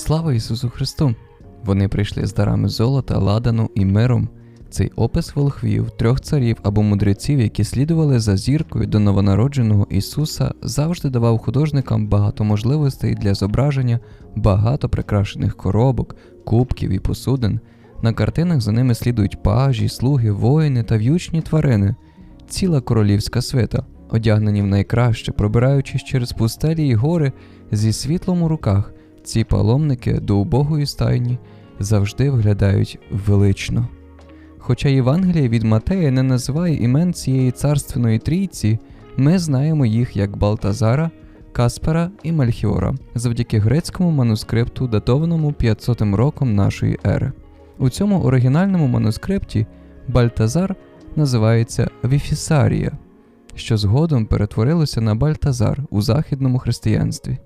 Слава Ісусу Христу! Вони прийшли з дарами золота, ладану і миром. Цей опис волхвів, трьох царів або мудреців, які слідували за зіркою до новонародженого Ісуса, завжди давав художникам багато можливостей для зображення багато прикрашених коробок, кубків і посудин. На картинах за ними слідують пажі, слуги, воїни та в'ючні тварини, ціла королівська свита, одягнені в найкраще, пробираючись через пустелі й гори зі світлом у руках. Ці паломники до убогої стайні завжди виглядають велично. Хоча Євангеліє від Матея не називає імен цієї царственної трійці, ми знаємо їх як Балтазара, Каспера і Мельхіора завдяки грецькому манускрипту, датованому 500 роком нашої ери. У цьому оригінальному манускрипті Бальтазар називається Віфісарія, що згодом перетворилося на Бальтазар у західному християнстві.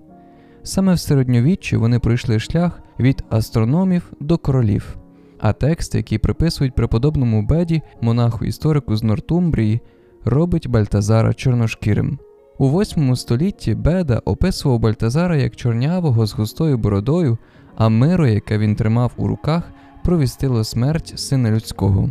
Саме в середньовіччі вони пройшли шлях від астрономів до королів. А текст, який приписують преподобному Беді, монаху-історику з Нортумбрії, робить Бальтазара чорношкірим. У 8 столітті Беда описував Бальтазара як чорнявого з густою бородою, а миро, яке він тримав у руках, провістило смерть сина людського.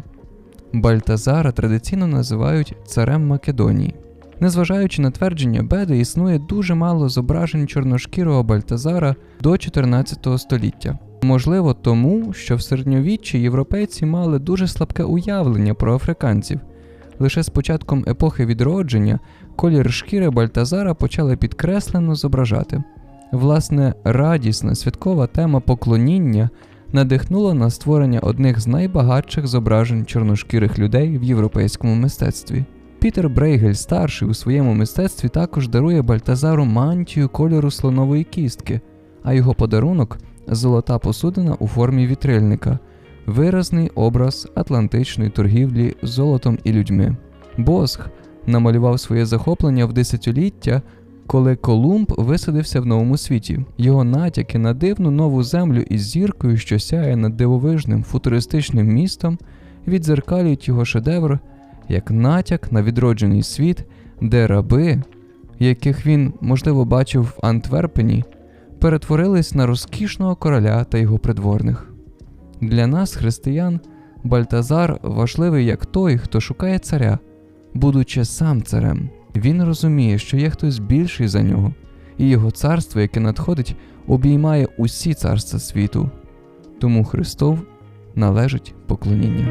Бальтазара традиційно називають царем Македонії. Незважаючи на твердження Беди, існує дуже мало зображень чорношкірого Бальтазара до 14 століття. Можливо, тому, що в середньовіччі європейці мали дуже слабке уявлення про африканців. Лише з початком епохи відродження колір шкіри Бальтазара почали підкреслено зображати. Власне, радісна святкова тема поклоніння надихнула на створення одних з найбагатших зображень чорношкірих людей в європейському мистецтві. Пітер Брейгель старший у своєму мистецтві також дарує Бальтазару мантію кольору слонової кістки, а його подарунок золота посудина у формі вітрильника, виразний образ атлантичної торгівлі золотом і людьми. Босх намалював своє захоплення в десятиліття, коли Колумб висадився в новому світі. Його натяки на дивну нову землю із зіркою, що сяє над дивовижним футуристичним містом, відзеркалюють його шедевр як натяк на відроджений світ, де раби, яких він, можливо, бачив в Антверпені, перетворились на розкішного короля та його придворних. Для нас, християн, Бальтазар важливий як той, хто шукає царя, будучи сам царем. Він розуміє, що є хтось більший за нього, і його царство, яке надходить, обіймає усі царства світу. Тому Христов належить поклоніння.